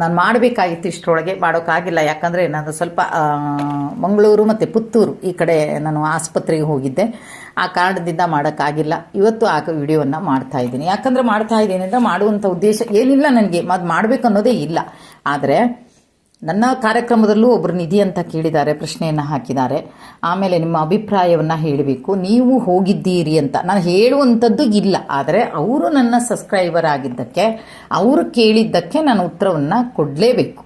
ನಾನು ಮಾಡಬೇಕಾಗಿತ್ತು ಇಷ್ಟರೊಳಗೆ ಮಾಡೋಕ್ಕಾಗಿಲ್ಲ ಯಾಕಂದರೆ ನಾನು ಸ್ವಲ್ಪ ಮಂಗಳೂರು ಮತ್ತು ಪುತ್ತೂರು ಈ ಕಡೆ ನಾನು ಆಸ್ಪತ್ರೆಗೆ ಹೋಗಿದ್ದೆ. ಆ ಕಾರಣದಿಂದ ಮಾಡೋಕ್ಕಾಗಿಲ್ಲ ಇವತ್ತು ಆ ವಿಡಿಯೋವನ್ನು ಮಾಡ್ತಾ ಇದ್ದೀನಿ. ಯಾಕಂದರೆ ಮಾಡ್ತಾ ಇದ್ದೀನಿ ಅಂದರೆ ಮಾಡುವಂಥ ಉದ್ದೇಶ ಏನಿಲ್ಲ ನನಗೆ. ಅದು ಮಾಡಬೇಕು ಅನ್ನೋದೇ ಇಲ್ಲ. ಆದರೆ ನನ್ನ ಕಾರ್ಯಕ್ರಮದಲ್ಲೂ ಒಬ್ಬರು ನಿಧಿ ಅಂತ ಕೇಳಿದ್ದಾರೆ, ಪ್ರಶ್ನೆಯನ್ನು ಹಾಕಿದ್ದಾರೆ. ಆಮೇಲೆ ನಿಮ್ಮ ಅಭಿಪ್ರಾಯವನ್ನು ಹೇಳಬೇಕು. ನೀವು ಹೋಗಿದ್ದೀರಿ ಅಂತ. ನಾನು ಹೇಳುವಂಥದ್ದು ಇಲ್ಲ, ಆದರೆ ಅವರು ನನ್ನ ಸಬ್ಸ್ಕ್ರೈಬರ್ ಆಗಿದ್ದಕ್ಕೆ, ಅವರು ಕೇಳಿದ್ದಕ್ಕೆ ನಾನು ಉತ್ತರವನ್ನು ಕೊಡಲೇಬೇಕು.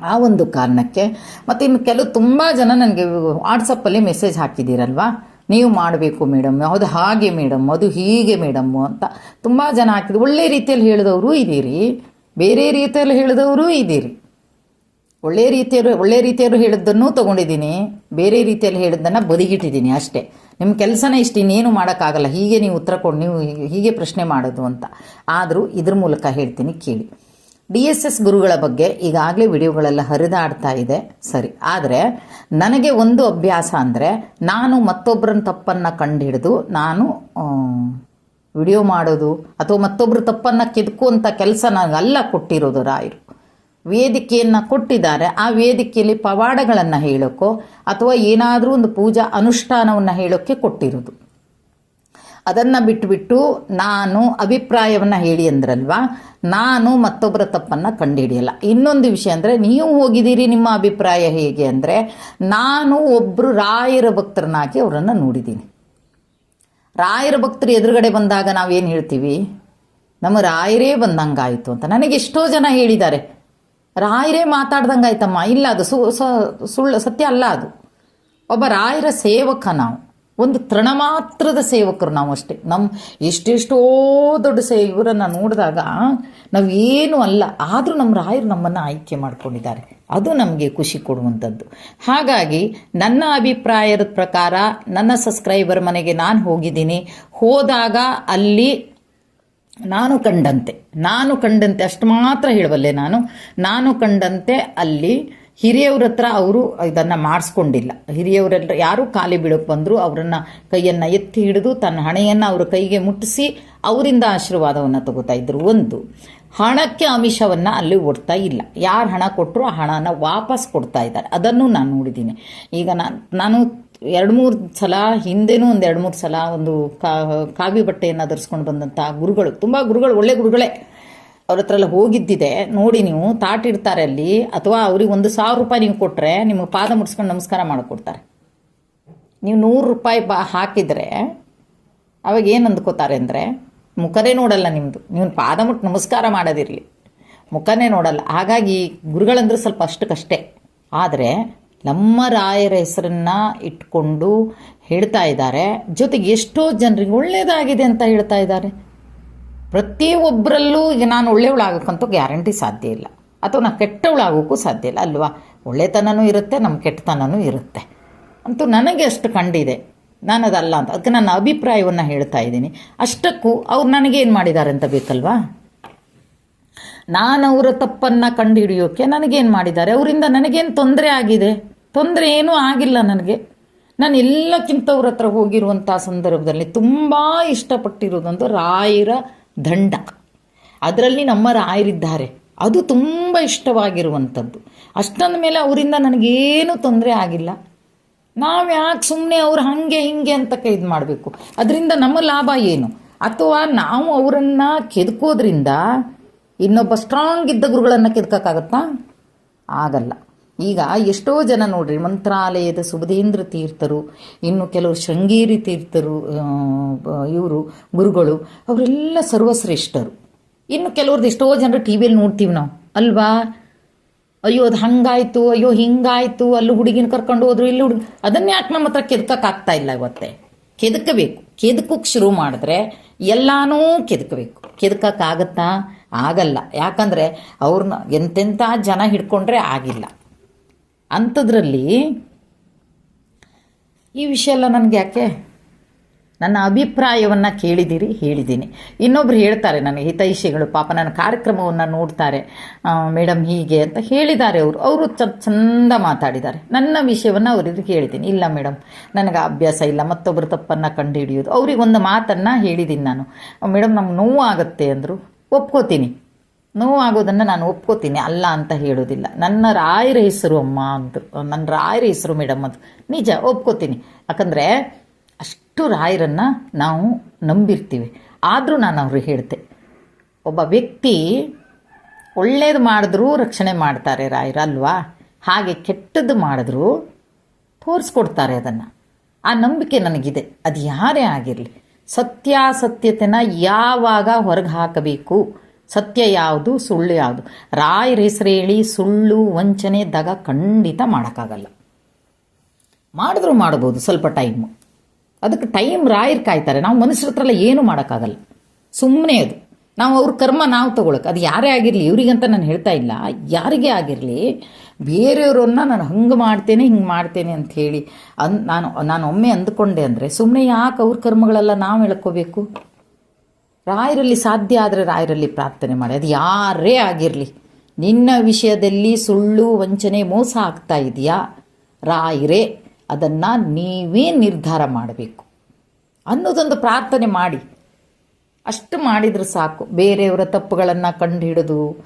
ಆ ಒಂದು ಕಾರಣಕ್ಕೆ. ಮತ್ತು ಇನ್ನು ಕೆಲವು ತುಂಬ ಜನ ನನಗೆ ವಾಟ್ಸಪ್ಪಲ್ಲಿ ಮೆಸೇಜ್ ಹಾಕಿದ್ದೀರಲ್ವಾ? ನೀವು ಮಾಡಬೇಕು ಮೇಡಮ್ ಅದು ಹಾಗೆ ಮೇಡಮ್ ಅದು ಹೀಗೆ ಮೇಡಮ್ ಅಂತ. ತುಂಬ ಜನ ಹಾಕಿದ್ರು. ಒಳ್ಳೆ ರೀತಿಯಲ್ಲಿ ಹೇಳಿದವರು ಇದ್ದೀರಿ. ಬೇರೆ ರೀತಿಯಲ್ಲಿ ಹೇಳಿದವರು ಇದ್ದೀರಿ. ಒಳ್ಳೆ ರೀತಿಯರು ಒಳ್ಳೆ ರೀತಿಯರು ಹೇಳಿದ್ದನ್ನು ತಗೊಂಡಿದ್ದೀನಿ. ಬೇರೆ ರೀತಿಯಲ್ಲಿ ಹೇಳಿದ್ದನ್ನು ಬದಿಗಿಟ್ಟಿದ್ದೀನಿ ಅಷ್ಟೇ. ನಿಮ್ಮ ಕೆಲಸನೇ ಇಷ್ಟು ಇನ್ನೇನು ಮಾಡೋಕ್ಕಾಗಲ್ಲ. ಹೀಗೆ ನೀವು ಉತ್ತರ ಕೊಡಿ, ನೀವು ಹೀಗೆ ಪ್ರಶ್ನೆ ಮಾಡೋದು ಅಂತ. ಆದರೂ ಇದ್ರ ಮೂಲಕ ಹೇಳ್ತೀನಿ, ಕೇಳಿ. ಡಿ ಎಸ್ ಎಸ್ ಗುರುಗಳ ಬಗ್ಗೆ ಈಗಾಗಲೇ ವಿಡಿಯೋಗಳೆಲ್ಲ ಹರಿದಾಡ್ತಾ ಇದೆ. ಸರಿ. ಆದರೆ ನನಗೆ ಒಂದು ಅಭ್ಯಾಸ ಅಂದರೆ ನಾನು ಮತ್ತೊಬ್ಬರನ್ನ ತಪ್ಪನ್ನು ಕಂಡುಹಿಡಿದು ನಾನು ವಿಡಿಯೋ ಮಾಡೋದು ಅಥವಾ ಮತ್ತೊಬ್ಬರು ತಪ್ಪನ್ನು ಕೆದಕುವಂಥ ಕೆಲಸ ನನಗಲ್ಲ ಕೊಟ್ಟಿರೋದು ರಾಯರು. ವೇದಿಕೆಯನ್ನು ಕೊಟ್ಟಿದ್ದಾರೆ. ಆ ವೇದಿಕೆಯಲ್ಲಿ ಪವಾಡಗಳನ್ನು ಹೇಳೋಕ್ಕೋ ಅಥವಾ ಏನಾದರೂ ಒಂದು ಪೂಜಾ ಅನುಷ್ಠಾನವನ್ನು ಹೇಳೋಕ್ಕೆ ಕೊಟ್ಟಿರೋದು. ಅದನ್ನು ಬಿಟ್ಟುಬಿಟ್ಟು ನಾನು ಅಭಿಪ್ರಾಯವನ್ನು ಹೇಳಿ ಅಂದ್ರಲ್ವಾ? ನಾನು ಮತ್ತೊಬ್ಬರ ತಪ್ಪನ್ನು ಕಂಡುಹಿಡಿಯಲ್ಲ. ಇನ್ನೊಂದು ವಿಷಯ ಅಂದರೆ ನೀವು ಹೋಗಿದ್ದೀರಿ ನಿಮ್ಮ ಅಭಿಪ್ರಾಯ ಹೇಗೆ ಅಂದರೆ ನಾನು ಒಬ್ಬರು ರಾಯರ ಭಕ್ತರನ್ನಾಗಿ ಅವರನ್ನು ನೋಡಿದ್ದೀನಿ. ರಾಯರ ಭಕ್ತರು ಎದುರುಗಡೆ ಬಂದಾಗ ನಾವೇನು ಹೇಳ್ತೀವಿ? ನಮ್ಮ ರಾಯರೇ ಬಂದಂಗಾಯಿತು ಅಂತ. ನನಗೆ ಎಷ್ಟೋ ಜನ ಹೇಳಿದ್ದಾರೆ. ರಾಯರೇ ಮಾತಾಡ್ದಂಗಾಯ್ತಮ್ಮ. ಇಲ್ಲ, ಅದು ಸು ಸುಳ್ಳು ಸತ್ಯ ಅಲ್ಲ ಅದು. ಒಬ್ಬ ರಾಯರ ಸೇವಕ ನಾವು. ಒಂದು ತೃಣ ಮಾತ್ರದ ಸೇವಕರು ನಾವು ಅಷ್ಟೇ. ನಮ್ಮ ಎಷ್ಟೆಷ್ಟೋ ದೊಡ್ಡ ಸೇ ಇವರನ್ನು ನೋಡಿದಾಗ ನಾವು ಏನೂ ಅಲ್ಲ. ಆದರೂ ನಮ್ಮ ರಾಯರು ನಮ್ಮನ್ನು ಆಯ್ಕೆ ಮಾಡ್ಕೊಂಡಿದ್ದಾರೆ. ಅದು ನಮಗೆ ಖುಷಿ ಕೊಡುವಂಥದ್ದು ಹಾಗಾಗಿ ನನ್ನ ಅಭಿಪ್ರಾಯದ ಪ್ರಕಾರ ನನ್ನ ಸಬ್ಸ್ಕ್ರೈಬರ್ ಮನೆಗೆ ನಾನು ಹೋಗಿದ್ದೀನಿ. ಹೋದಾಗ ಅಲ್ಲಿ ನಾನು ಕಂಡಂತೆ ನಾನು ಕಂಡಂತೆ ಅಷ್ಟು ಮಾತ್ರ ಹೇಳಬಲ್ಲೆ ನಾನು. ನಾನು ಕಂಡಂತೆ ಅಲ್ಲಿ ಹಿರಿಯವ್ರ ಹತ್ರ ಅವರು ಇದನ್ನು ಮಾಡಿಸ್ಕೊಂಡಿಲ್ಲ. ಹಿರಿಯವರೆಲ್ಲ ಯಾರು ಖಾಲಿ ಬೀಳಕ್ಕೆ ಬಂದರು ಅವರನ್ನು ಕೈಯನ್ನು ಎತ್ತಿ ಹಿಡಿದು ತನ್ನ ಹಣೆಯನ್ನು ಅವರ ಕೈಗೆ ಮುಟ್ಟಿಸಿ ಅವರಿಂದ ಆಶೀರ್ವಾದವನ್ನು ತಗೋತಾ ಇದ್ರು. ಒಂದು, ಹಣಕ್ಕೆ ಆಮಿಷವನ್ನು ಅಲ್ಲಿ ಒಡ್ತಾ ಇಲ್ಲ. ಯಾರು ಹಣ ಕೊಟ್ಟರು ಆ ಹಣನ ವಾಪಸ್ ಕೊಡ್ತಾ ಇದ್ದಾರೆ. ಅದನ್ನು ನಾನು ನೋಡಿದ್ದೀನಿ. ಈಗ ನಾನು ನಾನು ಎರಡು ಮೂರು ಸಲ ಹಿಂದೆನೂ ಒಂದು ಎರಡು ಮೂರು ಸಲ ಒಂದು ಕಾವಿ ಬಟ್ಟೆಯನ್ನು ಧರಿಸ್ಕೊಂಡು ಬಂದಂಥ ಗುರುಗಳು, ತುಂಬ ಗುರುಗಳು, ಒಳ್ಳೆ ಗುರುಗಳೇ ಅವ್ರ ಹತ್ರ ಎಲ್ಲ ಹೋಗಿದ್ದಿದೆ. ನೋಡಿ ನೀವು ತಾಟಿಡ್ತಾರೆ ಅಲ್ಲಿ, ಅಥವಾ ಅವ್ರಿಗೆ ಒಂದು ಸಾವಿರ ರೂಪಾಯಿ ನೀವು ಕೊಟ್ಟರೆ ನಿಮಗೆ ಪಾದ ಮುಟ್ಸ್ಕೊಂಡು ನಮಸ್ಕಾರ ಮಾಡಿಕೊಡ್ತಾರೆ. ನೀವು ನೂರು ರೂಪಾಯಿ ಬಾ, ಹಾಕಿದರೆ ಅವಾಗ ಏನು ಅಂದ್ಕೋತಾರೆ ಅಂದರೆ, ಮುಖನೇ ನೋಡಲ್ಲ ನಿಮ್ಮದು ನೀವು ಪಾದ ಮುಟ್ಟು ನಮಸ್ಕಾರ ಮಾಡೋದಿರಲಿ. ಮುಖನೇ ನೋಡಲ್ಲ. ಹಾಗಾಗಿ ಗುರುಗಳಂದ್ರೆ ಸ್ವಲ್ಪ ಅಷ್ಟಕ್ಕಷ್ಟೇ. ಆದರೆ ನಮ್ಮ ರಾಯರ ಹೆಸರನ್ನು ಇಟ್ಕೊಂಡು ಹೇಳ್ತಾ ಇದ್ದಾರೆ. ಜೊತೆಗೆ ಎಷ್ಟೋ ಜನರಿಗೆ ಒಳ್ಳೆಯದಾಗಿದೆ ಅಂತ ಹೇಳ್ತಾ ಇದ್ದಾರೆ. ಪ್ರತಿಯೊಬ್ಬರಲ್ಲೂ ಈಗ ನಾನು ಒಳ್ಳೆಯವಳಾಗಕ್ಕಂತೂ ಗ್ಯಾರಂಟಿ ಸಾಧ್ಯ ಇಲ್ಲ. ಅಥವಾ ನಾನು ಕೆಟ್ಟವಳಾಗೋಕ್ಕೂ ಸಾಧ್ಯ ಇಲ್ಲ. ಅಲ್ವಾ? ಒಳ್ಳೆತನನೂ ಇರುತ್ತೆ, ನಮ್ಮ ಕೆಟ್ಟತನನೂ ಇರುತ್ತೆ. ಅಂತೂ ನನಗೆ ಅಷ್ಟು ಕಂಡಿದೆ. ನಾನು ಅದಲ್ಲ ಅಂತ. ಅದಕ್ಕೆ ನನ್ನ ಅಭಿಪ್ರಾಯವನ್ನು ಹೇಳ್ತಾ ಇದ್ದೀನಿ. ಅಷ್ಟಕ್ಕೂ ಅವ್ರು ನನಗೇನು ಮಾಡಿದ್ದಾರೆ ಅಂತ ಬೇಕಲ್ವಾ? ನಾನು ಅವರ ತಪ್ಪನ್ನು ಕಂಡುಹಿಡಿಯೋಕೆ ನನಗೇನು ಮಾಡಿದ್ದಾರೆ? ಅವರಿಂದ ನನಗೇನು ತೊಂದರೆ ಆಗಿದೆ? ತೊಂದರೆ ಏನೂ ಆಗಿಲ್ಲ ನನಗೆ. ನಾನು ಎಲ್ಲಕ್ಕಿಂತ ಅವ್ರ ಹತ್ರ ಹೋಗಿರುವಂಥ ಸಂದರ್ಭದಲ್ಲಿ ತುಂಬ ಇಷ್ಟಪಟ್ಟಿರೋದೊಂದು ರಾಯರ ದಂಡ. ಅದರಲ್ಲಿ ನಮ್ಮ ರಾಯರಿದ್ದಾರೆ. ಅದು ತುಂಬ ಇಷ್ಟವಾಗಿರುವಂಥದ್ದು ಅಷ್ಟೊಂದ ಮೇಲೆ ಅವರಿಂದ ನನಗೇನು ತೊಂದರೆ ಆಗಿಲ್ಲ. ನಾವು ಯಾಕೆ ಸುಮ್ಮನೆ ಅವ್ರು ಹಾಗೆ ಹಿಂಗೆ ಅಂತ ಇದು ಮಾಡಬೇಕು? ಅದರಿಂದ ನಮ್ಮ ಲಾಭ ಏನು? ಅಥವಾ ನಾವು ಅವರನ್ನು ಕೆದಕೋದ್ರಿಂದ ಇನ್ನೊಬ್ಬ ಸ್ಟ್ರಾಂಗ್ ಇದ್ದ ಗುರುಗಳನ್ನು ಕೆದಕಕ್ಕಾಗತ್ತಾ ಆಗಲ್ಲ. ಈಗ ಎಷ್ಟೋ ಜನ ನೋಡ್ರಿ, ಮಂತ್ರಾಲಯದ ಸುಬುಧೇಂದ್ರ ತೀರ್ಥರು, ಇನ್ನು ಕೆಲವರು ಶೃಂಗೇರಿ ತೀರ್ಥರು ಇವರು, ಗುರುಗಳು, ಅವರೆಲ್ಲ ಸರ್ವಶ್ರೇಷ್ಠರು. ಇನ್ನು ಕೆಲವ್ರದ್ದು ಎಷ್ಟೋ ಜನರು ಟಿ ವಿಯಲ್ಲಿ ನೋಡ್ತೀವಿ ನಾವು. ಅಲ್ವಾ? ಅಯ್ಯೋ, ಅದು ಹಂಗಾಯ್ತು, ಅಯ್ಯೋ, ಹಿಂಗಾಯ್ತು, ಅಲ್ಲಿ ಹುಡುಗಿನ ಕರ್ಕೊಂಡು ಹೋದ್ರು, ಇಲ್ಲಿ ಹುಡುಗಿ. ಅದನ್ನ ಯಾಕೆ ನಮ್ಮ ಹತ್ರ ಕೆದಕಕ್ಕಾಗ್ತಾ ಇಲ್ಲ ಇವತ್ತೆ? ಕೆದಕಬೇಕು ಕೆದಕಕ್ಕೆ ಶುರು ಮಾಡಿದ್ರೆ ಎಲ್ಲಾನೂ ಕೆದಕಬೇಕು ಕೆದಕಕ್ಕಾಗತ್ತಾ ಆಗಲ್ಲ. ಯಾಕಂದರೆ ಅವ್ರನ್ನ ಎಂತೆಂಥ ಜನ ಹಿಡ್ಕೊಂಡ್ರೆ ಆಗಿಲ್ಲ. ಅಂಥದ್ರಲ್ಲಿ ಈ ವಿಷಯ ಎಲ್ಲ ನನಗೆ ಯಾಕೆ? ನನ್ನ ಅಭಿಪ್ರಾಯವನ್ನು ಕೇಳಿದ್ದೀರಿ ಹೇಳಿದ್ದೀನಿ. ಇನ್ನೊಬ್ರು ಹೇಳ್ತಾರೆ ನನಗೆ, ಹಿತೈಷಿಗಳು ಪಾಪ ನನ್ನ ಕಾರ್ಯಕ್ರಮವನ್ನು ನೋಡ್ತಾರೆ. ಮೇಡಮ್ ಹೀಗೆ ಅಂತ ಹೇಳಿದ್ದಾರೆ ಅವರು. ಅವರು ಚಂದ ಮಾತಾಡಿದ್ದಾರೆ. ನನ್ನ ವಿಷಯವನ್ನು ಅವರಿಗೆ ಹೇಳಿದ್ದೀನಿ ಇಲ್ಲ ಮೇಡಮ್ ನನಗೆ ಅಭ್ಯಾಸ ಇಲ್ಲ ಮತ್ತೊಬ್ಬರು ತಪ್ಪನ್ನು ಕಂಡುಹಿಡಿಯೋದು ಅವ್ರಿಗೆ ಒಂದು ಮಾತನ್ನು ಹೇಳಿದ್ದೀನಿ ನಾನು. ಮೇಡಮ್ ನಮ್ಗೆ ನೋವು ಆಗುತ್ತೆ ಅಂದರು. ಒಪ್ಕೋತೀನಿ. ನೋವಾಗೋದನ್ನು ನಾನು ಒಪ್ಕೋತೀನಿ. ಅಲ್ಲ ಅಂತ ಹೇಳೋದಿಲ್ಲ. ನನ್ನ ರಾಯರ ಹೆಸರು ಅಮ್ಮ ಅಂದರು. ನನ್ನ ರಾಯರ ಹೆಸರು ಮೇಡಮ್ ಅದು ನಿಜ, ಒಪ್ಕೋತೀನಿ. ಯಾಕಂದರೆ ಅಷ್ಟು ರಾಯರನ್ನು ನಾವು ನಂಬಿರ್ತೀವಿ. ಆದರೂ ನಾನು ಅವ್ರಿಗೆ ಹೇಳ್ತೆ. ಒಬ್ಬ ವ್ಯಕ್ತಿ ಒಳ್ಳೇದು ಮಾಡಿದ್ರೂ ರಕ್ಷಣೆ ಮಾಡ್ತಾರೆ ರಾಯರು, ಅಲ್ವಾ? ಹಾಗೆ ಕೆಟ್ಟದ್ದು ಮಾಡಿದ್ರೂ ತೋರಿಸ್ಕೊಡ್ತಾರೆ ಅದನ್ನು. ಆ ನಂಬಿಕೆ ನನಗಿದೆ. ಅದು ಯಾರೇ ಆಗಿರಲಿ. ಸತ್ಯಾಸತ್ಯತೆನ ಯಾವಾಗ ಹೊರಗೆ ಹಾಕಬೇಕು? ಸತ್ಯ ಯಾವುದು, ಸುಳ್ಳು ಯಾವುದು? ರಾಯರ ಹೆಸರು ಹೇಳಿ ಸುಳ್ಳು, ವಂಚನೆ, ದಗ ಖಂಡಿತ ಮಾಡೋಕ್ಕಾಗಲ್ಲ. ಮಾಡಿದ್ರು ಮಾಡ್ಬೋದು, ಸ್ವಲ್ಪ ಟೈಮು. ಅದಕ್ಕೆ ಟೈಮ್ ರಾಯರ್ ಕಾಯ್ತಾರೆ. ನಾವು ಮನುಷ್ಯರ ಹತ್ರ ಮಾಡೋಕ್ಕಾಗಲ್ಲ. ಸುಮ್ಮನೆ ಅದು. ನಾವು ಅವ್ರ ಕರ್ಮ ನಾವು ತಗೊಳಕ್ಕೆ ಅದು ಯಾರೇ ಆಗಿರಲಿ, ಇವ್ರಿಗಂತ ನಾನು ಹೇಳ್ತಾ ಇಲ್ಲ, ಯಾರಿಗೇ ಆಗಿರಲಿ, ಬೇರೆಯವರನ್ನ ನಾನು ಹಂಗೆ ಮಾಡ್ತೇನೆ, ಹಿಂಗೆ ಮಾಡ್ತೇನೆ ಅಂತ ಹೇಳಿ, ಅನ್, ನಾನು ನಾನು ಒಮ್ಮೆ ಅಂದ್ಕೊಂಡೆ ಅಂದರೆ ಸುಮ್ಮನೆ ಯಾಕೆ ಅವ್ರ ಕರ್ಮಗಳೆಲ್ಲ ನಾವು ಹೇಳ್ಕೋಬೇಕು? ರಾಯರಲ್ಲಿ ಸಾಧ್ಯ ಆದರೆ ರಾಯರಲ್ಲಿ ಪ್ರಾರ್ಥನೆ ಮಾಡಿ, ಅದು ಯಾರೇ ಆಗಿರಲಿ, ನಿನ್ನ ವಿಷಯದಲ್ಲಿ ಸುಳ್ಳು, ವಂಚನೆ, ಮೋಸ ಆಗ್ತಾ ಇದೆಯಾ? ರಾಯರೇ, ಅದನ್ನು ನೀವೇ ನಿರ್ಧಾರ ಮಾಡಬೇಕು. ಅನ್ನೋದೊಂದು ಪ್ರಾರ್ಥನೆ ಮಾಡಿ. ಅಷ್ಟು ಮಾಡಿದ್ರೆ ಸಾಕು. ಬೇರೆಯವರ ತಪ್ಪುಗಳನ್ನು ಕಂಡುಹಿಡಿದು.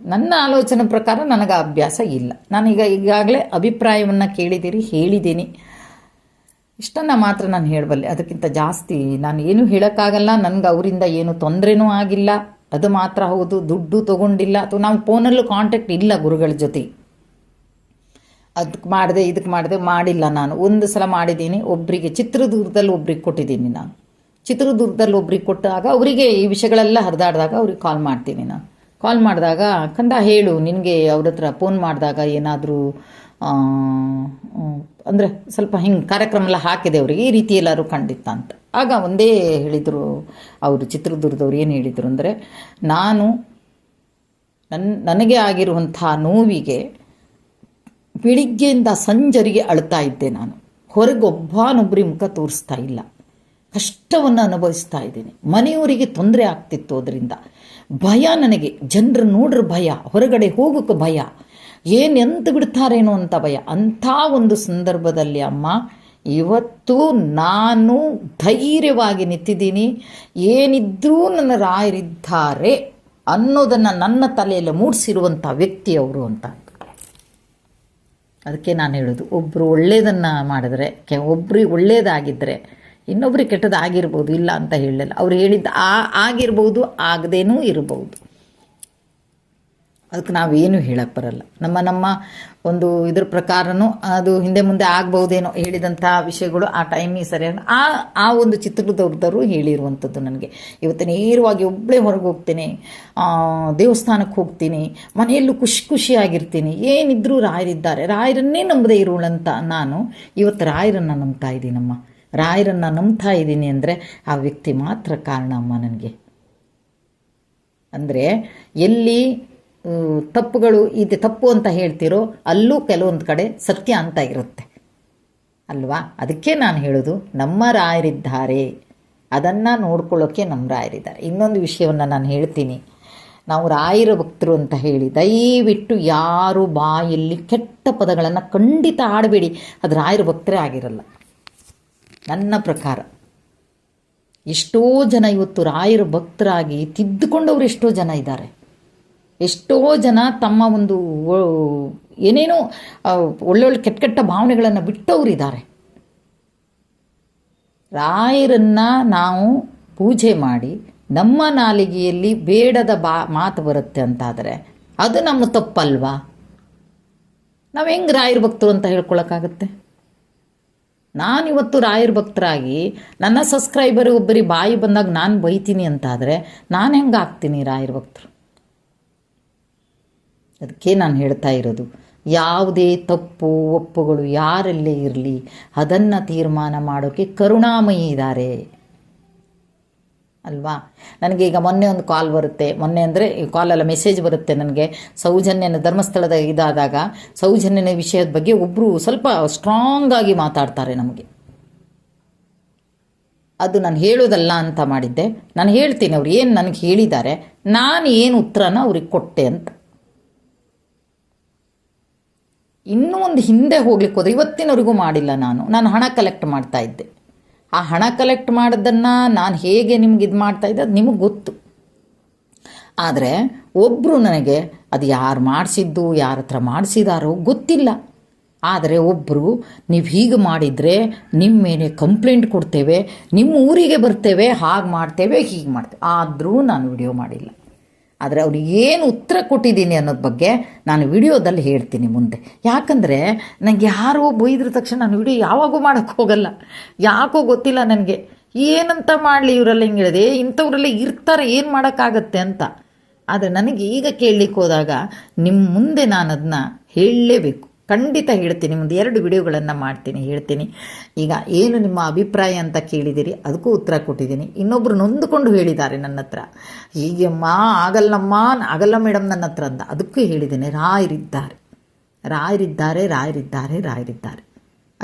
ನನ್ನ ಆಲೋಚನೆ ಪ್ರಕಾರ ನನಗೆ ಅಭ್ಯಾಸ ಇಲ್ಲ. ನಾನೀಗ ಈಗಾಗಲೇ ಅಭಿಪ್ರಾಯವನ್ನು ಕೇಳಿದ್ದೀರಿ ಹೇಳಿದ್ದೀನಿ ಇಷ್ಟನ್ನು ಮಾತ್ರ ನಾನು ಹೇಳಬಲ್ಲೆ. ಅದಕ್ಕಿಂತ ಜಾಸ್ತಿ ನಾನು ಏನು ಹೇಳೋಕ್ಕಾಗಲ್ಲ. ನನಗೆ ಅವರಿಂದ ಏನು ತೊಂದರೆನೂ ಆಗಿಲ್ಲ. ಅದು ಮಾತ್ರ ಹೌದು. ದುಡ್ಡು ತಗೊಂಡಿಲ್ಲ. ಅಥವಾ ನಾವು ಫೋನಲ್ಲೂ ಕಾಂಟ್ಯಾಕ್ಟ್ ಇಲ್ಲ ಗುರುಗಳ ಜೊತೆ. ಅದಕ್ಕೆ ಮಾಡಿದೆ ಇದಕ್ಕೆ ಮಾಡಿದೆ ಮಾಡಿಲ್ಲ ನಾನು. ಒಂದು ಸಲ ಮಾಡಿದ್ದೀನಿ ಒಬ್ಬರಿಗೆ ಚಿತ್ರದುರ್ಗದಲ್ಲಿ ಒಬ್ರಿಗೆ ಕೊಟ್ಟಿದ್ದೀನಿ ನಾನು. ಚಿತ್ರದುರ್ಗದಲ್ಲಿ ಒಬ್ರಿಗೆ ಕೊಟ್ಟಾಗ ಅವರಿಗೆ ಈ ವಿಷಯಗಳೆಲ್ಲ ಹರಿದಾಡಿದಾಗ ಅವ್ರಿಗೆ ಕಾಲ್ ಮಾಡ್ತೀನಿ ನಾನು. ಕಾಲ್ ಮಾಡಿದಾಗ, ಕಂದ ಹೇಳು, ನಿನಗೆ ಅವ್ರ ಹತ್ರ ಫೋನ್ ಮಾಡಿದಾಗ ಏನಾದರೂ ಅಂದರೆ ಸ್ವಲ್ಪ ಹಿಂಗೆ ಕಾರ್ಯಕ್ರಮ ಎಲ್ಲ ಹಾಕಿದೆ ಅವರಿಗೆ, ಈ ರೀತಿ ಎಲ್ಲರೂ ಖಂಡಿತ ಅಂತ. ಆಗ ಒಂದೇ ಹೇಳಿದರು ಅವರು ಚಿತ್ರದುರ್ಗದವ್ರು ಏನು ಹೇಳಿದರು ಅಂದರೆ, ನಾನು ನನ್ನ ನನಗೆ ಆಗಿರುವಂಥ ನೋವಿಗೆ ಬೆಳಿಗ್ಗೆಯಿಂದ ಸಂಜರಿಗೆ ಅಳ್ತಾ ಇದ್ದೆ ನಾನು. ಹೊರಗೆ ಒಬ್ಬನೊಬ್ಬರಿ ಮುಖ ತೋರಿಸ್ತಾ ಇಲ್ಲ. ಕಷ್ಟವನ್ನು ಅನುಭವಿಸ್ತಾ ಇದ್ದೀನಿ. ಮನೆಯವರಿಗೆ ತೊಂದರೆ ಆಗ್ತಿತ್ತು ಅದರಿಂದ. ಭಯ ನನಗೆ. ಜನರು ನೋಡ್ರ ಭಯ. ಹೊರಗಡೆ ಹೋಗೋಕೆ ಭಯ. ಏನು ಎಂತ ಬಿಡ್ತಾರೇನೋ ಅಂತ ಭಯ. ಅಂಥ ಒಂದು ಸಂದರ್ಭದಲ್ಲಿ ಅಮ್ಮ, ಇವತ್ತು ನಾನು ಧೈರ್ಯವಾಗಿ ನಿಂತಿದ್ದೀನಿ. ಏನಿದ್ರೂ ನನ್ನ ರಾಯರಿದ್ದಾರೆ ಅನ್ನೋದನ್ನು ನನ್ನ ತಲೆಯಲ್ಲಿ ಮೂಡಿಸಿರುವಂಥ ವ್ಯಕ್ತಿ ಅವರು ಅಂತ. ಅದಕ್ಕೆ ನಾನು ಹೇಳೋದು ಒಬ್ಬರು ಒಳ್ಳೆಯದನ್ನು ಮಾಡಿದ್ರೆ, ಕೆ ಒಬ್ಬರಿಗೆ ಒಳ್ಳೇದಾಗಿದ್ದರೆ ಇನ್ನೊಬ್ರಿಗೆ ಆಗಿರ್ಬೋದು ಇಲ್ಲ ಅಂತ ಹೇಳಲಿಲ್ಲ. ಅವ್ರು ಹೇಳಿದ್ದು ಆ, ಆಗಿರ್ಬೋದು, ಆಗದೇನೂ ಇರ್ಬೋದು. ಅದಕ್ಕೆ ನಾವೇನು ಹೇಳಕ್ಕೆ ಬರಲ್ಲ. ನಮ್ಮ ನಮ್ಮ ಒಂದು ಇದ್ರ ಪ್ರಕಾರನೂ ಅದು ಹಿಂದೆ ಮುಂದೆ ಆಗ್ಬಹುದೇನೋ ಹೇಳಿದಂಥ ವಿಷಯಗಳು ಆ ಟೈಮಿಗೆ ಸರಿಯಾಗಿ ಆ ಆ ಒಂದು ಚಿತ್ರದವ್ರದವರು ಹೇಳಿರುವಂಥದ್ದು ನನಗೆ. ಇವತ್ತು ನೇರವಾಗಿ ಒಬ್ಬಳೇ ಹೊರಗೆ ಹೋಗ್ತೀನಿ ದೇವಸ್ಥಾನಕ್ಕೆ ಹೋಗ್ತೀನಿ, ಮನೆಯಲ್ಲೂ ಖುಷಿ ಖುಷಿಯಾಗಿರ್ತೀನಿ. ಏನಿದ್ರೂ ರಾಯರಿದ್ದಾರೆ. ರಾಯರನ್ನೇ ನಂಬದೇ ಇರೋಳಂತ ನಾನು. ಇವತ್ತು ರಾಯರನ್ನು ನಂಬ್ತಾ ಇದ್ದೀನಮ್ಮ ರಾಯರನ್ನು ನಂಬ್ತಾ ಇದ್ದೀನಿ ಅಂದರೆ ಆ ವ್ಯಕ್ತಿ ಮಾತ್ರ ಕಾರಣ ಅಮ್ಮ ನನಗೆ. ಅಂದರೆ ಎಲ್ಲಿ ತಪ್ಪುಗಳು ಇದು, ತಪ್ಪು ಅಂತ ಹೇಳ್ತಿರೋ ಅಲ್ಲೂ ಕೆಲವೊಂದು ಕಡೆ ಸತ್ಯ ಅಂತ ಇರುತ್ತೆ. ಅಲ್ವಾ? ಅದಕ್ಕೆ ನಾನು ಹೇಳೋದು, ನಮ್ಮ ರಾಯರಿದ್ದಾರೆ. ಅದನ್ನು ನೋಡ್ಕೊಳ್ಳೋಕ್ಕೆ ನಮ್ಮ ರಾಯರಿದ್ದಾರೆ. ಇನ್ನೊಂದು ವಿಷಯವನ್ನು ನಾನು ಹೇಳ್ತೀನಿ. ನಾವು ರಾಯರ ಭಕ್ತರು ಅಂತ ಹೇಳಿ, ದಯವಿಟ್ಟು ಯಾರು ಬಾಯಲ್ಲಿ ಕೆಟ್ಟ ಪದಗಳನ್ನು ಖಂಡಿತ ಆಡಬೇಡಿ ಅದು ರಾಯರ ಭಕ್ತರೇ ಆಗಿರಲ್ಲ. ನನ್ನ ಪ್ರಕಾರ. ಎಷ್ಟೋ ಜನ ಇವತ್ತು ರಾಯರ ಭಕ್ತರಾಗಿ ತಿದ್ದುಕೊಂಡವರು ಎಷ್ಟೋ ಜನ ಇದ್ದಾರೆ. ಎಷ್ಟೋ ಜನ ತಮ್ಮ ಒಂದು ಏನೇನೋ ಒಳ್ಳೊಳ್ಳೆ ಕೆಟ್ಟ ಕೆಟ್ಟ ಭಾವನೆಗಳನ್ನು ಬಿಟ್ಟವರಿದ್ದಾರೆ ರಾಯರನ್ನ ನಾವು ಪೂಜೆ ಮಾಡಿ ನಮ್ಮ ನಾಲಿಗೆಯಲ್ಲಿ ಬೇಡದ ಬಾ, ಮಾತು ಬರುತ್ತೆ ಅಂತಾದರೆ ಅದು ನಮ್ಮ ತಪ್ಪಲ್ವಾ? ನಾವು ಹೆಂಗೆ ರಾಯರ ಭಕ್ತರು ಅಂತ ಹೇಳ್ಕೊಳಕ್ಕಾಗತ್ತೆ? ನಾನಿವತ್ತು ರಾಯರ ಭಕ್ತರಾಗಿ ನನ್ನ ಸಬ್ಸ್ಕ್ರೈಬರ್ ಒಬ್ಬರಿ ಬಾಯಿ ಬಂದಾಗ ನಾನು ಬೈತೀನಿ ಅಂತಾದರೆ ನಾನು ಹೆಂಗೆ ಆಗ್ತೀನಿ ರಾಯರ ಭಕ್ತರು ಅದಕ್ಕೆ ನಾನು ಹೇಳ್ತಾ ಇರೋದು, ಯಾವುದೇ ತಪ್ಪು ಒಪ್ಪುಗಳು ಯಾರಲ್ಲೇ ಇರಲಿ, ಅದನ್ನು ತೀರ್ಮಾನ ಮಾಡೋಕ್ಕೆ ಕರುಣಾಮಯಿ ಇದ್ದಾರೆ ಅಲ್ವಾ? ನನಗೆ ಈಗ ಮೊನ್ನೆ ಒಂದು ಕಾಲ್ ಬರುತ್ತೆ. ಮೊನ್ನೆ ಅಂದರೆ ಕಾಲೆಲ್ಲ ಮೆಸೇಜ್ ಬರುತ್ತೆ ನನಗೆ. ಸೌಜನ್ಯನ ಧರ್ಮಸ್ಥಳದ ಇದಾದಾಗ ಸೌಜನ್ಯನ ವಿಷಯದ ಬಗ್ಗೆ ಒಬ್ಬರು ಸ್ವಲ್ಪ ಸ್ಟ್ರಾಂಗ್ ಆಗಿ ಮಾತಾಡ್ತಾರೆ ನಮಗೆ. ಅದು ನಾನು ಹೇಳೋದಲ್ಲ ಅಂತ ಮಾಡಿದ್ದೆ. ನಾನು ಹೇಳ್ತೀನಿ ಅವ್ರು ಏನು ನನಗೆ ಹೇಳಿದ್ದಾರೆ. ನಾನು ಏನು ಉತ್ತರನ ಅವ್ರಿಗೆ ಕೊಟ್ಟೆ ಅಂತ. ಇನ್ನೂ ಒಂದು ಹಿಂದೆ ಹೋಗ್ಲಿಕ್ಕೆ ಹೋದ್ರೆ ಇವತ್ತಿನವರೆಗೂ ಮಾಡಿಲ್ಲ ನಾನು. ನಾನು ಹಣ ಕಲೆಕ್ಟ್ ಮಾಡ್ತಾ ಇದ್ದೆ. ಆ ಹಣ ಕಲೆಕ್ಟ್ ಮಾಡೋದನ್ನು ನಾನು ಹೇಗೆ ನಿಮ್ಗೆ ಇದು ಮಾಡ್ತಾ ಇದ್ದೆ ಅದು ನಿಮಗೆ ಗೊತ್ತು. ಆದರೆ ಒಬ್ಬರು ನನಗೆ ಅದು ಯಾರು ಮಾಡಿಸಿದ್ದು, ಯಾರ ಹತ್ರ ಮಾಡಿಸಿದಾರೋ ಗೊತ್ತಿಲ್ಲ. ಆದರೆ ಒಬ್ಬರು ನೀವು ಹೀಗೆ ಮಾಡಿದರೆ ನಿಮ್ಮ ಮೇಲೆ ಕಂಪ್ಲೇಂಟ್ ಕೊಡ್ತೇವೆ ನಿಮ್ಮ ಊರಿಗೆ ಬರ್ತೇವೆ, ಹಾಗೆ ಮಾಡ್ತೇವೆ, ಹೀಗೆ ಮಾಡ್ತೇವೆ. ಆದರೂ ನಾನು ವಿಡಿಯೋ ಮಾಡಿಲ್ಲ. ಆದರೆ ಅವ್ರು ಏನು ಉತ್ತರ ಕೊಟ್ಟಿದ್ದೀನಿ ಅನ್ನೋದ್ರ ಬಗ್ಗೆ ನಾನು ವಿಡಿಯೋದಲ್ಲಿ ಹೇಳ್ತೀನಿ ಮುಂದೆ. ಯಾಕಂದರೆ ನನಗೆ ಯಾರೋ ಬೈದ್ರ ತಕ್ಷಣ ನಾನು ವಿಡಿಯೋ ಯಾವಾಗೂ ಮಾಡೋಕ್ಕೆ ಹೋಗಲ್ಲ. ಯಾಕೋ ಗೊತ್ತಿಲ್ಲ ನನಗೆ. ಏನಂತ ಮಾಡಲಿ ಇವರೆಲ್ಲ ಹಿಂಗೆ ಹೇಳಿದೆ? ಇಂಥವರೆಲ್ಲ ಇರ್ತಾರೆ, ಏನು ಮಾಡೋಕ್ಕಾಗತ್ತೆ ಅಂತ. ಆದರೆ ನನಗೆ ಈಗ ಕೇಳಲಿಕ್ಕೆ ಹೋದಾಗ ನಿಮ್ಮ ಮುಂದೆ ನಾನು ಅದನ್ನ ಹೇಳಲೇಬೇಕು. ಖಂಡಿತ ಹೇಳ್ತೀನಿ, ಒಂದು ಎರಡು ವಿಡಿಯೋಗಳನ್ನು ಮಾಡ್ತೀನಿ, ಹೇಳ್ತೀನಿ. ಈಗ ಏನು ನಿಮ್ಮ ಅಭಿಪ್ರಾಯ ಅಂತ ಕೇಳಿದಿರಿ, ಅದಕ್ಕೂ ಉತ್ತರ ಕೊಟ್ಟಿದ್ದೀನಿ. ಇನ್ನೊಬ್ಬರು ನೊಂದುಕೊಂಡು ಹೇಳಿದ್ದಾರೆ ನನ್ನ ಹತ್ರ. ಹೀಗೆಮ್ಮ, ಆಗಲ್ಲಮ್ಮ, ಆಗಲ್ಲ ಮೇಡಮ್ ನನ್ನ ಹತ್ರ ಅಂತ. ಅದಕ್ಕೂ ಹೇಳಿದ್ದೇನೆ, ರಾಯರಿದ್ದಾರೆ. ರಾಯರಿದ್ದಾರೆ ರಾಯರಿದ್ದಾರೆ ರಾಯರಿದ್ದಾರೆ.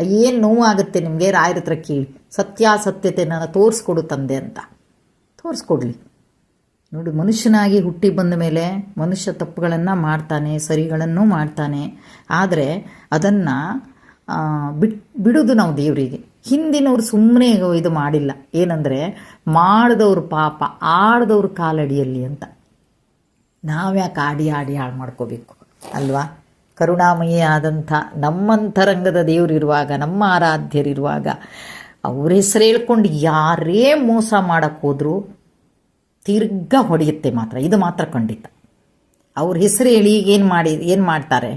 ಏನು ನೋವಾಗುತ್ತೆ ನಿಮಗೆ? ರಾಯರ ಹತ್ರ ಕೇಳಿ. ಸತ್ಯಾಸತ್ಯತೆ ನಾನು ತೋರಿಸ್ಕೊಡು ತಂದೆ ಅಂತ. ತೋರಿಸ್ಕೊಡ್ಲಿ. ನೋಡಿ, ಮನುಷ್ಯನಾಗಿ ಹುಟ್ಟಿ ಬಂದ ಮೇಲೆ ಮನುಷ್ಯ ತಪ್ಪುಗಳನ್ನು ಮಾಡ್ತಾನೆ, ಸರಿಗಳನ್ನು ಮಾಡ್ತಾನೆ. ಆದರೆ ಅದನ್ನು ಬಿಟ್, ಬಿಡೋದು ನಾವು ದೇವರಿಗೆ. ಹಿಂದಿನವ್ರು ಸುಮ್ಮನೆ ಇದು ಮಾಡಿಲ್ಲ. ಏನಂದರೆ, ಮಾಡಿದವ್ರ ಪಾಪ, ಆಡದವ್ರ ಕಾಲಡಿಯಲ್ಲಿ ಅಂತ. ನಾವ್ಯಾಕೆ ಆಡಿ ಆಡಿ, ಹಾಳು ಮಾಡ್ಕೋಬೇಕು, ಅಲ್ವಾ? ಕರುಣಾಮಯಿ ಆದಂಥ ನಮ್ಮಂತರಂಗದ ದೇವರಿರುವಾಗ ನಮ್ಮ ಆರಾಧ್ಯರಿರುವಾಗ, ಅವ್ರ ಹೆಸರು ಹೇಳ್ಕೊಂಡು ಯಾರೇ ಮೋಸ ಮಾಡಕ್ಕೆ ಹೋದರೂ ತಿರ್ಗಾ ಹೊಡೆಯುತ್ತೆ ಮಾತ್ರ. ಇದು ಮಾತ್ರ ಖಂಡಿತ. ಅವ್ರ ಹೆಸರು ಹೇಳಿ ಏನು ಮಾಡಿ, ಏನು ಮಾಡ್ತಾರೆ?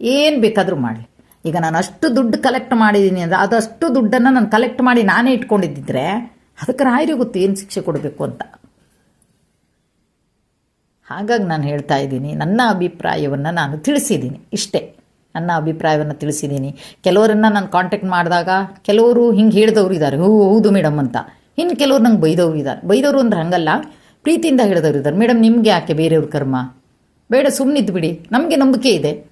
ಏನು ಬೇಕಾದರೂ ಮಾಡಿ ಈಗ ನಾನು ಅಷ್ಟು ದುಡ್ಡು ಕಲೆಕ್ಟ್ ಮಾಡಿದ್ದೀನಿ ಅಂದರೆ ಅದಷ್ಟು ದುಡ್ಡನ್ನು ನಾನು ಕಲೆಕ್ಟ್ ಮಾಡಿ ನಾನೇ ಇಟ್ಕೊಂಡಿದ್ದಿದ್ರೆ ಅದಕ್ಕೆ ರಾಯರಿಗೆ ಗೊತ್ತು ಏನು ಶಿಕ್ಷೆ ಕೊಡಬೇಕು ಅಂತ. ಹಾಗಾಗಿ ನಾನು ಹೇಳ್ತಾ ಇದ್ದೀನಿ, ನನ್ನ ಅಭಿಪ್ರಾಯವನ್ನು ನಾನು ತಿಳಿಸಿದ್ದೀನಿ ಇಷ್ಟೇ. ನನ್ನ ಅಭಿಪ್ರಾಯವನ್ನು ತಿಳಿಸಿದ್ದೀನಿ. ಕೆಲವರನ್ನು ನಾನು ಕಾಂಟ್ಯಾಕ್ಟ್ ಮಾಡಿದಾಗ ಕೆಲವರು ಹಿಂಗೆ ಹೇಳಿದವರು ಇದ್ದಾರೆ ಹೋ, ಹೌದು ಮೇಡಮ್ ಅಂತ. ಇನ್ನು ಕೆಲವ್ರು ನಂಗೆ ಬೈದವ್ರು ಇದ್ದಾರೆ ಬೈದವರು ಅಂದ್ರೆ ಹಂಗಲ್ಲ. ಪ್ರೀತಿಯಿಂದ ಹೇಳಿದವರು ಇದ್ದಾರೆ ಮೇಡಮ್, ನಿಮಗೆ ಯಾಕೆ ಬೇರೆಯವ್ರ ಕರ್ಮ? ಬೇಡ ಸುಮ್ಮನಿದ್ದು ಬಿಡಿ. ನಮಗೆ ನಂಬಿಕೆ ಇದೆ.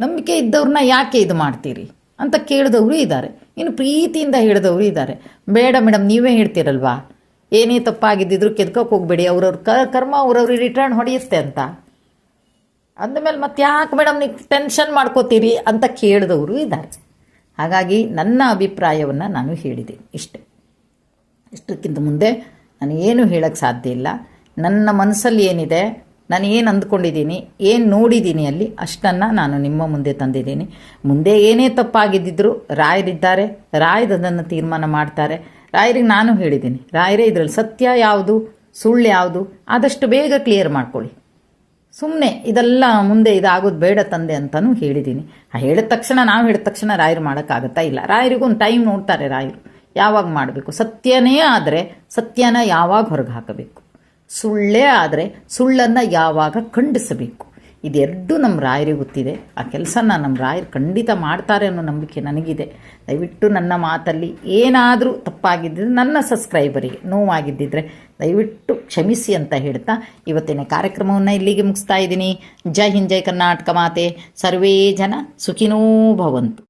ನಂಬಿಕೆ ಇದ್ದವ್ರನ್ನ ಯಾಕೆ ಇದು ಮಾಡ್ತೀರಿ? ಅಂತ ಕೇಳಿದವರು ಇದ್ದಾರೆ ಇನ್ನು ಪ್ರೀತಿಯಿಂದ ಹೇಳಿದವರು ಇದ್ದಾರೆ ಬೇಡ ಮೇಡಮ್, ನೀವೇ ಹೇಳ್ತೀರಲ್ವಾ? ಏನೇ ತಪ್ಪಾಗಿದ್ದಿದ್ರು ಕೆದ್ಕೋಕೆ ಹೋಗ್ಬೇಡಿ. ಅವ್ರವ್ರ ಕ, ಕರ್ಮ ಅವ್ರವ್ರಿಗೆ ರಿಟರ್ನ್ ಹೊಡೆಯುತ್ತೆ ಅಂತ. ಅಂದಮೇಲೆ ಮತ್ತೆ ಯಾಕೆ ಮೇಡಮ್ ನೀವು ಟೆನ್ಷನ್ ಮಾಡ್ಕೋತೀರಿ ಅಂತ ಕೇಳಿದವರು ಇದ್ದಾರೆ ಹಾಗಾಗಿ ನನ್ನ ಅಭಿಪ್ರಾಯವನ್ನು ನಾನು ಹೇಳಿದೆ. ಇಷ್ಟೇ. ಇಷ್ಟಕ್ಕಿಂತ ಮುಂದೆ ನಾನು ಏನು ಹೇಳೋಕ್ಕೆ ಸಾಧ್ಯ ಇಲ್ಲ. ನನ್ನ ಮನಸ್ಸಲ್ಲಿ ಏನಿದೆ, ನಾನು ಏನು ಅಂದ್ಕೊಂಡಿದ್ದೀನಿ, ಏನು ನೋಡಿದ್ದೀನಿ ಅಲ್ಲಿ ಅಷ್ಟನ್ನು ನಾನು ನಿಮ್ಮ ಮುಂದೆ ತಂದಿದ್ದೀನಿ. ಮುಂದೆ ಏನೇ ತಪ್ಪಾಗಿದ್ದಿದ್ರು ರಾಯರಿದ್ದಾರೆ ರಾಯದನ್ನು ತೀರ್ಮಾನ ಮಾಡ್ತಾರೆ. ರಾಯರಿಗೆ ನಾನು ಹೇಳಿದ್ದೀನಿ, ರಾಯರೇ ಇದರಲ್ಲಿ ಸತ್ಯ ಯಾವುದು, ಸುಳ್ಳು ಯಾವುದು, ಆದಷ್ಟು ಬೇಗ ಕ್ಲಿಯರ್ ಮಾಡ್ಕೊಳ್ಳಿ. ಸುಮ್ಮನೆ ಇದೆಲ್ಲ ಮುಂದೆ ಇದಾಗೋದು ಬೇಡ ತಂದೆ ಅಂತಲೂ ಹೇಳಿದ್ದೀನಿ. ಹೇಳಿದ ತಕ್ಷಣ, ನಾವು ಹೇಳಿದ ತಕ್ಷಣ ರಾಯರು ಮಾಡೋಕ್ಕಾಗತ್ತಾ ಇಲ್ಲ. ರಾಯರಿಗೂ ಒಂದು ಟೈಮ್ ನೋಡ್ತಾರೆ ರಾಯರು. ಯಾವಾಗ ಮಾಡಬೇಕು? ಸತ್ಯನೇ ಆದರೆ ಸತ್ಯನ ಯಾವಾಗ ಹೊರಗೆ ಹಾಕಬೇಕು ಸುಳ್ಳೇ ಆದರೆ ಸುಳ್ಳನ್ನು ಯಾವಾಗ ಖಂಡಿಸಬೇಕು? ಇದೆರಡೂ ನಮ್ಮ ರಾಯರಿಗೆ ಗೊತ್ತಿದೆ. ಆ ಕೆಲಸನ ನಮ್ಮ ರಾಯರು ಖಂಡಿತ ಮಾಡ್ತಾರೆ ಅನ್ನೋ ನಂಬಿಕೆ ನನಗಿದೆ. ದಯವಿಟ್ಟು ನನ್ನ ಮಾತಲ್ಲಿ ಏನಾದರೂ ತಪ್ಪಾಗಿದ್ದರೆ ನನ್ನ ಸಬ್ಸ್ಕ್ರೈಬರಿಗೆ ನೋವಾಗಿದ್ದಿದ್ರೆ ದಯವಿಟ್ಟು ಕ್ಷಮಿಸಿ ಅಂತ ಹೇಳ್ತಾ ಇವತ್ತಿನ ಕಾರ್ಯಕ್ರಮವನ್ನು ಇಲ್ಲಿಗೆ ಮುಗಿಸ್ತಾ ಇದ್ದೀನಿ. ಜೈ ಹಿಂದ್, ಜೈ ಕರ್ನಾಟಕ ಮಾತೆ. ಸರ್ವೇ ಜನ ಸುಖಿನೋ ಭವಂತು.